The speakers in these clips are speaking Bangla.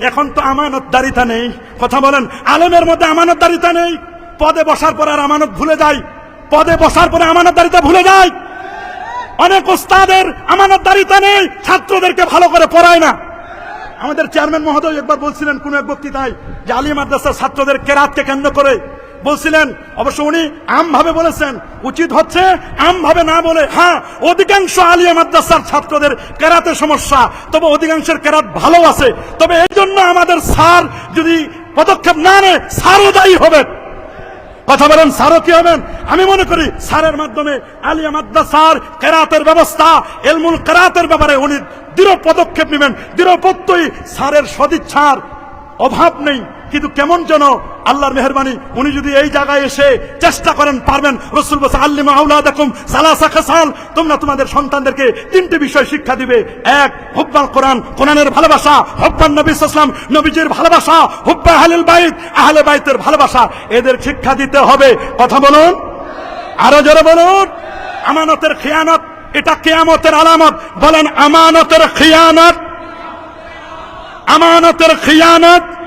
এখন তো আমানতদারিতা নেই। কথা বলেন, আলমের মধ্যে আমানতদারিতা নেই। পদে বসার পর আর আমানত ভুলে যায়। পদে বসার পরে আমানতদারিতা ভুলে যায়। অনেক ওস্তাদের আমানতদারিতা নেই, ছাত্রদেরকে ভালো করে পড়ায় না। আমাদের চেয়ারম্যান মহোদয় একবার বলছিলেন, কোন এক বক্তৃতায়, যে আলী মাদ্রাসার ছাত্রদের কেরাতকে কেন্দ্র করে বলছিলেন, অবশ্য উনি আম ভাবে বলেছেন, উচিত হচ্ছে আম ভাবে না বলে হ্যাঁ অধিকাংশ আলিয়া মাদ্রাসার ছাত্রদের কেরাতের সমস্যা, তবে অধিকাংশের কেরাত ভালো আছে, তবে এই জন্য আমাদের স্যার যদি পদক্ষেপ না নেয়, স্যারও দায়ী হবে কথা বলেন, স্যারও কি হবেন? আমি মনে করি স্যারের মাধ্যমে আলিয়া মাদ্রাসার কেরাতের ব্যবস্থা, এলমুল কেরাতের ব্যাপারে উনি দৃঢ় পদক্ষেপ নেবেন, দৃঢ় প্রত্যয়ী স্যারের সদিচ্ছার অভাব নেই। কিন্তু কেমন যেন আল্লাহর মেহরবানি, উনি যদি এই জায়গায় এসে চেষ্টা করেন, পারবেন, রসুল বসা আল্লিমা আউলা দেখুম সালাসা খাসাল। তোমরা তোমাদের সন্তানদেরকে তিনটে বিষয় শিক্ষা দিবে। এক, হুব্বাল কোরআন, কোরআনের ভালোবাসা, হুব্বান নবী ইসলাম নবীজির ভালোবাসা, হুব্বা আহলিল বাইত, আহলে বাইতের ভালোবাসা, এদের শিক্ষা দিতে হবে। কথা বলুন? আরও জোরে বলুন? আমানতের খেয়ানত, এটা কেয়ামতের আলামত। বলেন, আমানতের খেয়ানত। আমানতের খেয়ানত।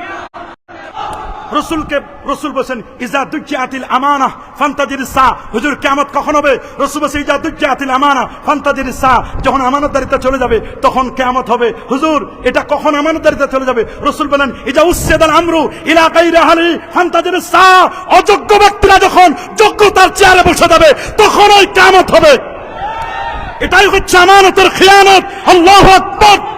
রসুলকে, রসুল বলছেন, ইজা দুজ্জাতিল আমানা, ফান্তাজির সা। হুজুর, কিয়ামত কখন হবে? রসুল বলছে, ইজা দুজ্জাতিল আমানা, ফান্তাজির সা। যখন আমানতদারিতা চলে যাবে, তখন কিয়ামত হবে। হুজুর, এটা কখন আমানতদারিতা চলে যাবে? রসুল বলেন, ইজা উসেদাল আমরু ইলা গাইরি হালি ফান্তাজির সা। অযোগ্য ব্যক্তিরা যখন যোগ্যতার চেয়ারে বসে যাবে তখন ওই কিয়ামত হবে। এটাই হচ্ছে আমানতের খেয়ানত। আল্লাহু আকবার।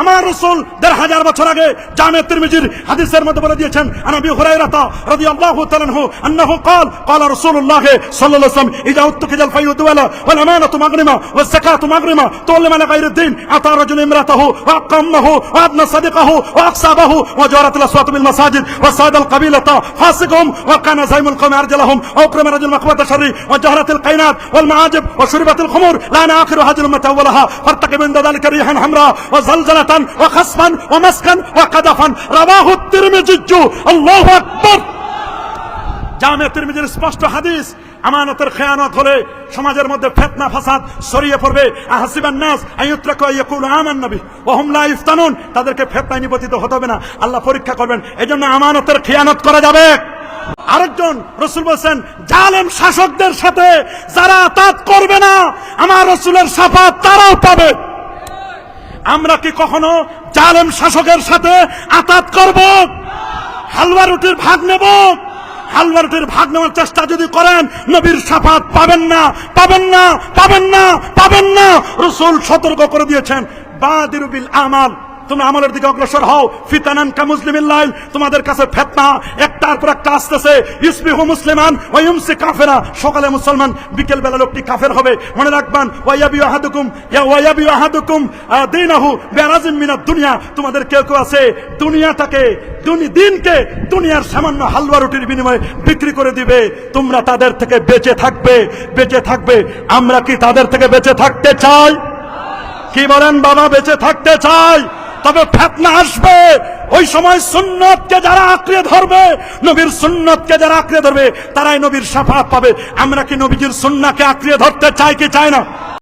আমার রসুল দেড় হাজার বছর আগে জামে তিরমিজির হাদিসের মধ্যে বলে দিয়েছেন আনাবি হুরাইরাতা রাদিয়াল্লাহু তাআলা আনহু আন্নাহু قال قال رسول الله صلى الله عليه وسلم اذا اتخذ الفيء دولا والامانه مغرمه والزكاه مغرمه تولم على غير الدين اتى رجل امراته واقامه وابنى صديقه واقصابه وجارت الاصوات بالمساجد وصاد القبيله فاسقهم وكان زيم القوم ارجلهم واكرم رجل مقبه الشر وجهرت القينات والمعاجب وشربت الخمور لان اخر هذه الامه اولها فارتقب عند ذلك ريحا حمراء স্পষ্ট হাদিস, আমানতের খেয়ানত হলে সমাজের মধ্যে ফেতনা, ফাসাদ ছড়িয়ে পড়বে। নাস আমান নবী। ওয়া হুম লা ইফতানুন। তাদেরকে নিপতিত হবে না। আল্লাহ পরীক্ষা করবেন। এজন্য আমানতের খেয়ানত করা যাবে। আরেকজন রসুল বলছেন, জালেম শাসকদের সাথে যারা তাৎ করবে না, আমার রসুলের সাফা তারাও পাবে। আমরা কি কখনো জালেম শাসকের সাথে আতাত করব? হালুয়া রুটির ভাগ নেব? হালুয়া রুটির ভাগ নেওয়ার চেষ্টা যদি করেন, নবীর সাফাত পাবেন না পাবেন না পাবেন না পাবেন না। রসুল সতর্ক করে দিয়েছেন বাদিরুবিল আমাল। তোমরা আমলের দিকে অগ্রসর হও। ফিতানান কা মুসলিমিল্লাহ তোমাদের কাছে ফেতনা একটার পর একটা আসতেছে। ইসবিহু মুসলিমান, ওয়া ইউমসি কাফেরা। সকালে মুসলমান বিকেল বেলা লোকটি কাফের হবে। মনে রাখবেন ওয়াইয়াবি আহাদুকুম, ইয়া ওয়াইয়াবি আহাদুকুম দিনাহু বিরাজিম মিনাদ দুনিয়া। তোমাদের কেউ কেউ আছে, দুনিয়াটাকে, দুনি, দিনকে দুনিয়ার সামান্য হালুয়া রুটির বিনিময়ে বিক্রি করে দিবে। তোমরা তাদের থেকে বেঁচে থাকবে বেঁচে থাকবে। আমরা কি তাদের থেকে বেঁচে থাকতে চাই? কি বলেন, বাবা, বেঁচে থাকতে চাই? তবে ফেতনা আসবে। ওই সময় সুন্নতকে যারা আঁকড়ে ধরবে, নবীর সুন্নতকে যারা আঁকড়ে ধরবে, তারাই নবীর সাফাত পাবে। আমরা কি নবীজির সুন্নাকে আঁকড়ে ধরতে চাই কি চাই না?